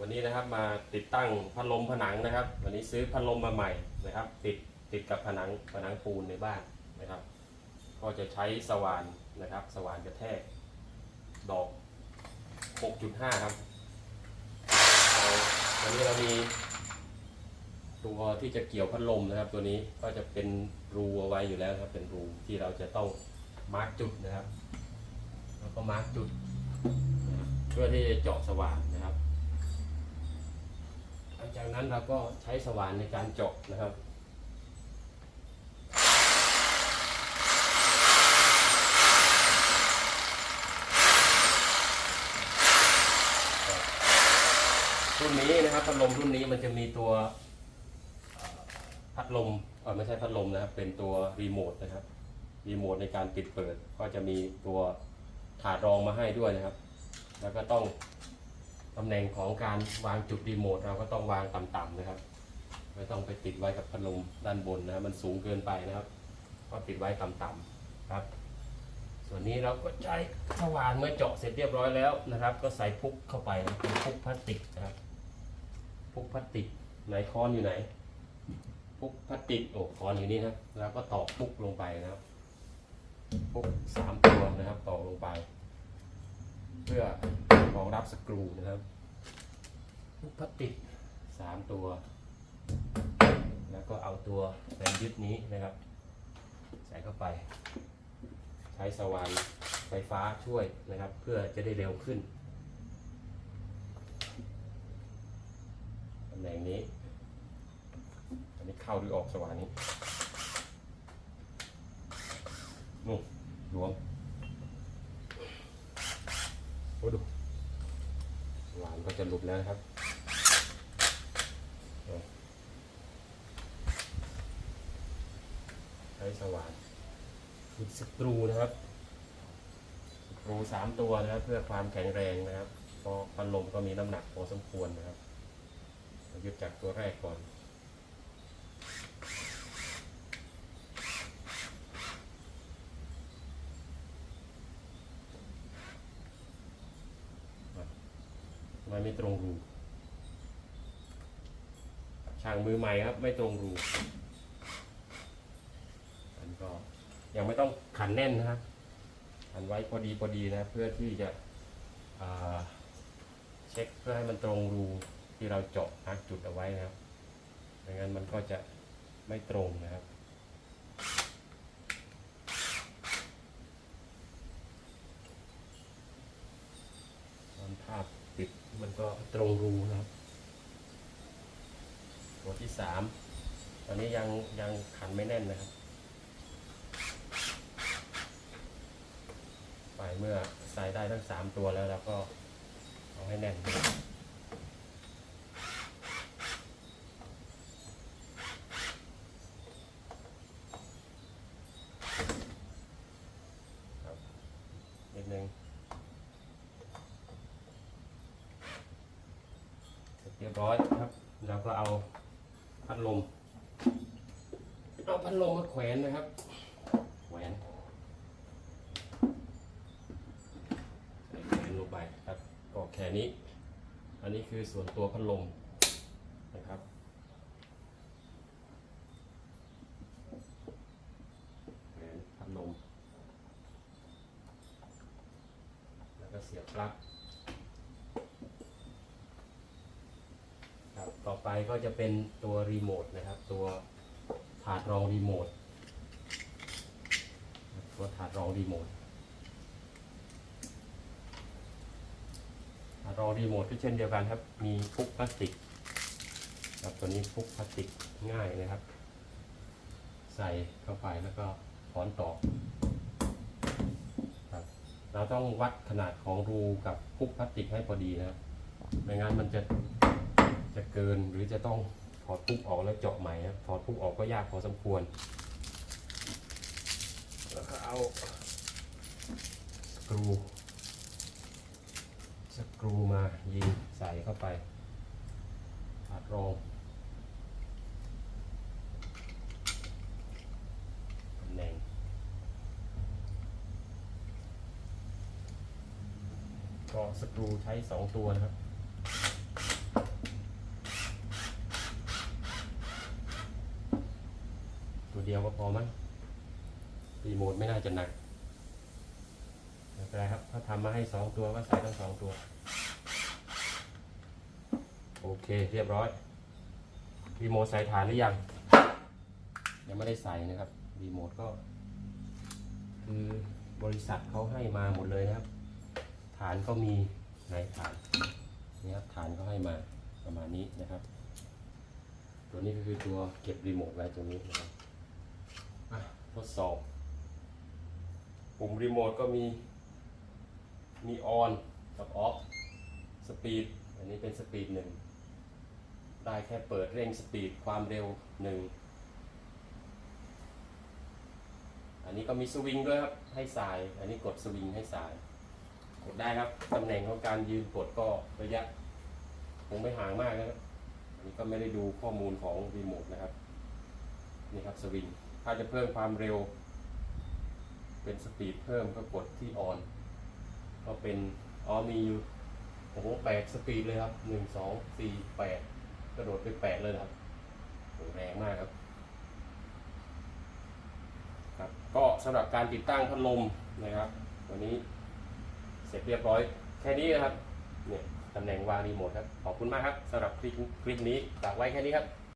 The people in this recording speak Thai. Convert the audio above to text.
วันนี้นะครับมาติดตั้งพัดลมผนังนะครับ วันนี้ซื้อพัดลมมาใหม่นะครับ ติดติดกับผนังผนังปูนในบ้านนะครับ ก็จะใช้สว่านนะครับ สว่านกระแทก ดอก 6.5 ครับวันนี้เรามีตัวที่จะเกี่ยวพัดลมนะครับ ตัวนี้ก็จะเป็นรูเอาไว้อยู่แล้วครับ เป็นรูที่เราจะต้องมาร์กจุดนะครับ แล้วก็มาร์กจุด เพื่อที่จะเจาะสว่านนะครับ ลังจากนั้นเราก็ใช้สว่านในการเจาะนะครับรุ่นนี้นะครับพัดลมรุ่นนี้มันจะมีตัวพัดลมเออไม่ใช่พัดลมนะครับเป็นตัวรีโมทนะครับรีโมทในการปิดเปิด ก็จะมีตัวถาดรองมาให้ด้วยนะครับ แล้วก็ต้อง ตำแหน่งของการวางจุดรีโมทเราก็ต้องวางต่ำๆนะครับ ไม่ต้องไปติดไว้กับพัดลมด้านบนนะมันสูงเกินไปนะครับ ก็ติดไว้ต่ำๆครับ ส่วนนี้เราก็ใช้สว่านเมื่อเจาะเสร็จเรียบร้อยแล้วนะครับ ก็ใส่พุกเข้าไปนะเป็นพุกพลาสติกนะครับพุกพลาสติกไหนค้อนอยู่ไหนพุกพลาสติกโอ้ค้อนอยู่นี่นะแล้วก็ตอกพุกลงไปนะครับพุกสามตัวนะครับตอกลงไป เพื่อ รองรับสกรูนะครับพุกพลาสติกสามตัว แล้วก็เอาตัวแผ่นยึดนี้นะครับ ใส่เข้าไป ใช้สว่านไฟฟ้าช่วยนะครับ เพื่อจะได้เร็วขึ้นตำแหน่งนี้ อันนี้เข้าหรือออกสว่านนี้นู่นหลวมโอ้ดูานก็จะหลุดแล้วนะครับใช้สว่านอีกสกรูนะครับสกรูสามตัวนะครับ เพื่อความแข็งแรงนะครับเพราะพัดลมก็มีน้ำหนักพอสมควรนะครับยึดจากตัวแรกก่อน ทำไมไม่ตรงรูช่างมือใหม่ครับไม่ตรงรูอันก็ยังไม่ต้องขันแน่นนะครับขันไว้พอดีพอดีนะ เพื่อที่จะเช็คเพื่อให้มันตรงรูที่เราเจาะมาร์กจุดเอาไว้นะครับไม่งั้นมันก็จะไม่ตรงนะครับ ตอนภาพ ก็ตรงรูนะครับ ตัวที่สามตอนนี้ยังยังขันไม่แน่นนะครับ ไปเมื่อใส่ได้ทั้งสามตัวแล้วเราก็เอาให้แน่นนะครับครับนิดนึง บร้อยครับเราก็เอาพัดลม เอาพัดลมมาแขวนนะครับ แขวนใส่แขนลงไปครับก็แค่นี้ อันนี้คือส่วนตัวพัดลมนะครับแขวนพัดลม แล้วก็เสียบปลั๊กครับ ต่อไป ก็จะเป็นตัวรีโมทนะครับ ตัวถาดรองรีโมทตัวถาดรองรีโมทรอรีโมทก็เช่นเดียวกันครับ มีพุกพลาสติกครับตัวนี้พุกพลาสติกง่ายนะครับ ใส่เข้าไปแล้วก็ถอนต่อครับเราต้องวัดขนาดของรูกับพุกพลาสติกให้พอดีนะครับไม่งั้นมันจะ เกินหรือจะต้องถอดพุกออกแล้วเจาะใหม่ครับถอดพุกออกก็ยากพอสมควร แล้วก็เอาสกรูสกรูมายิงใส่เข้าไปอัดรองตำแหน่งก็สกรูใช้สองตัวนะครับ ดียวก็ พอมั้งรีโมทไม่น่าจะหนักไม่เป็นไรครับเขาทำมาให้สองตัวก็ใส่ทั้งสองตัว โอเคเรียบร้อยรีโมทใส่ฐานหรือยัง ยังไม่ได้ใส่นะครับรีโมทก็ คือบริษัทเขาให้มาหมดเลยนะครับ ฐานก็มีไหนฐานนี่ครับฐานเขาให้มาประมาณนี้นะครับ ตัวนี้ก็คือตัวเก็บรีโมทไว้ตรงนี้นะครับ ทดสอบ ปุ่มรีโมทก็มี มีออนกับออฟสปีดอันนี้เป็นสปีดหนึ่งได้แค่เปิดเร่งสปีดความเร็วหนึ่งอันนี้ก็มีสวิงด้วยครับ ให้สาย อันนี้กดสวิงให้สาย กดได้ครับ ตำแหน่งของการยืนกดก็ระยะคงไม่ห่างมากนะครับ อันนี้ก็ไม่ได้ดูข้อมูลของรีโมทนะครับ นี่ครับสวิง ถ้าจะเพิ่มความเร็ว เป็นสปีดเพิ่มก็กดที่ออน ก็เป็นอ๋อมีอยู่โอ้โหแปดสปีดเลยครับหนึ่งสองสี่แปดกระโดดไปแปดเลยครับโหแรงมากครับครับ ก็สำหรับการติดตั้งพัดลมนะครับ วันนี้เสร็จเรียบร้อย แค่นี้นะครับเนี่ยตำแหน่งวางรีโมทครับ ขอบคุณมากครับสำหรับคลิปคลิปนี้ฝากไว้แค่นี้ครับ